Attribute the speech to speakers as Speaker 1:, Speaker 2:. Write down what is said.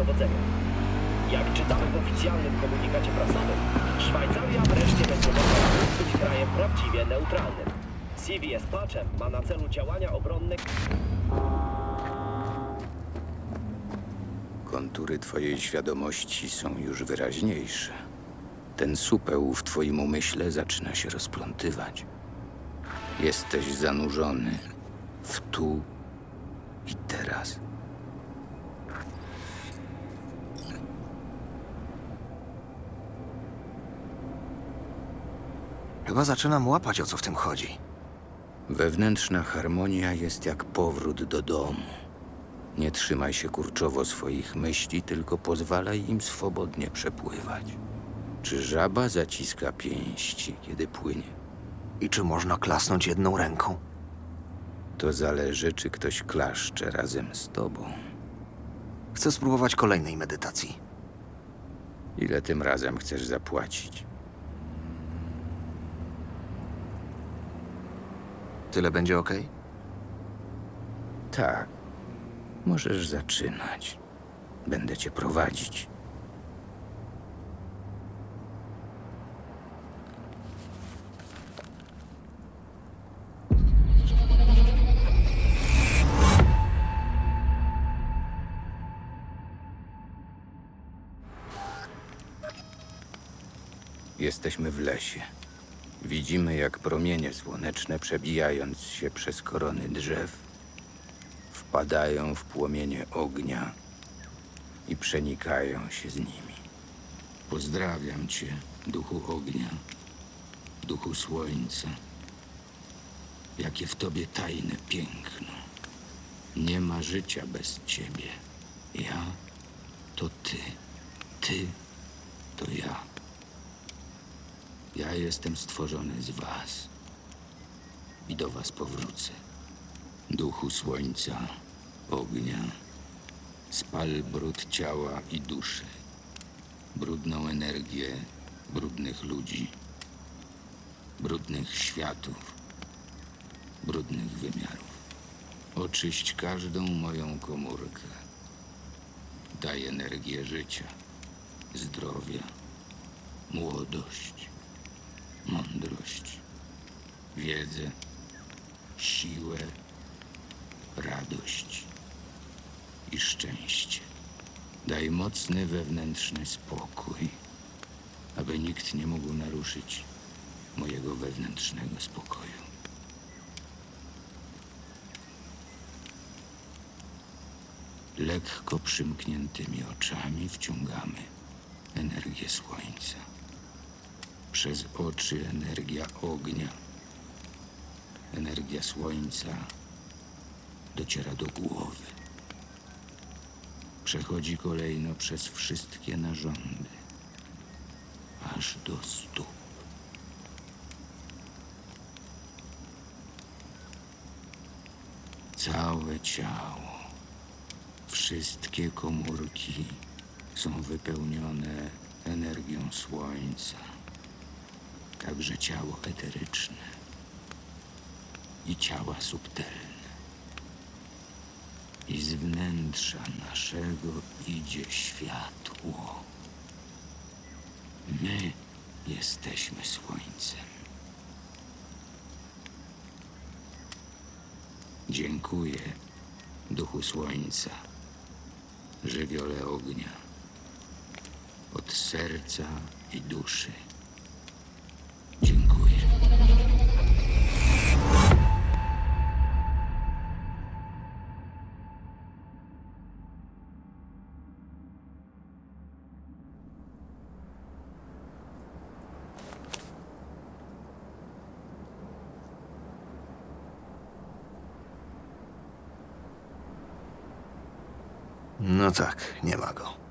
Speaker 1: dowodzenia. Jak czytamy w oficjalnym komunikacie prasowym, Szwajcaria wreszcie będzie mogła być krajem prawdziwie neutralnym. CVS Patchem ma na celu działania obronne
Speaker 2: Kontury twojej świadomości są już wyraźniejsze. Ten supeł w twoim umyśle zaczyna się rozplątywać. Jesteś zanurzony w tu i teraz.
Speaker 3: Chyba zaczynam łapać, o co w tym chodzi.
Speaker 2: Wewnętrzna harmonia jest jak powrót do domu. Nie trzymaj się kurczowo swoich myśli, tylko pozwalaj im swobodnie przepływać. Czy żaba zaciska pięści, kiedy płynie?
Speaker 3: I czy można klasnąć jedną ręką?
Speaker 2: To zależy, czy ktoś klaszcze razem z tobą.
Speaker 3: Chcę spróbować kolejnej medytacji.
Speaker 2: Ile tym razem chcesz zapłacić?
Speaker 3: Tyle będzie ok?
Speaker 2: Tak. Możesz zaczynać. Będę cię prowadzić. Jesteśmy w lesie. Widzimy, jak promienie słoneczne, przebijając się przez korony drzew, wpadają w płomienie ognia i przenikają się z nimi. Pozdrawiam cię, duchu ognia, duchu słońca. Jakie w tobie tajne piękno. Nie ma życia bez ciebie. Ja to ty. Ty to ja. Ja jestem stworzony z was i do was powrócę. Duchu słońca, ognia, spal brud ciała i duszy, brudną energię brudnych ludzi, brudnych światów, brudnych wymiarów. Oczyść każdą moją komórkę. Daj energię życia, zdrowia, młodość, mądrość, wiedzę, siłę, radość i szczęście. Daj mocny wewnętrzny spokój, aby nikt nie mógł naruszyć mojego wewnętrznego spokoju. Lekko przymkniętymi oczami wciągamy energię słońca. Przez oczy energia ognia, energia słońca dociera do głowy. Przechodzi kolejno przez wszystkie narządy, aż do stóp. Całe ciało, wszystkie komórki są wypełnione energią słońca, także ciało eteryczne i ciała subtelne. I z wnętrza naszego idzie światło. My jesteśmy słońcem. Dziękuję, duchu słońca, żywiole ognia, od serca i duszy.
Speaker 3: No tak, nie ma go.